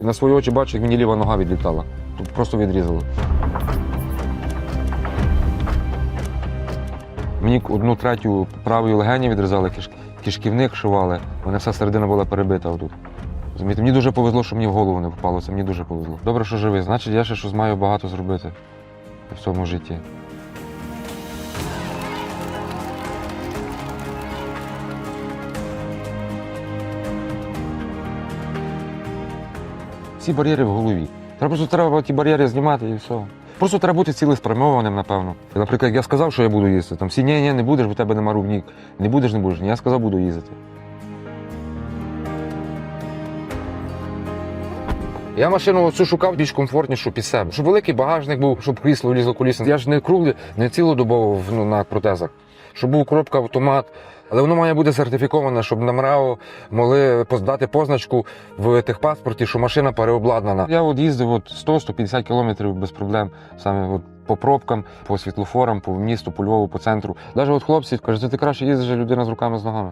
На свої очі бачу, як мені ліва нога відлітала. Тут просто відрізало. Мені одну третю правої легені відрізали, киш... кишківник шивали. Мене вся середина була перебита отут. Розумієте, мені дуже повезло, що мені в голову не попало. Це мені дуже повезло. Добре, що живий. Значить, я ще щось маю багато зробити в цьому житті. Всі бар'єри в голові. Треба просто треба ті бар'єри знімати і все. Просто треба бути цілеспрямованим, напевно. Наприклад, я сказав, що я буду їздити, там всі ні, ні, не будеш, бо тебе нема рук. Ні, не будеш, не будеш. Ні, я сказав, буду їздити. Я машину цю шукав більш комфортнішу під себе. Щоб великий багажник був, щоб крісло лізло колісно. Я ж не круглий, не цілодобово ну, на протезах. Щоб був коробка автомат. Але воно має бути сертифіковане, щоб на МРАО могли поздати позначку в техпаспорті, що машина переобладнана. Я от їздив от 100-150 кілометрів без проблем, саме от по пробкам, по світлофорам, по місту, по Львову, по центру. Навіть от хлопці кажуть, ти краще їздиш людина з руками з ногами.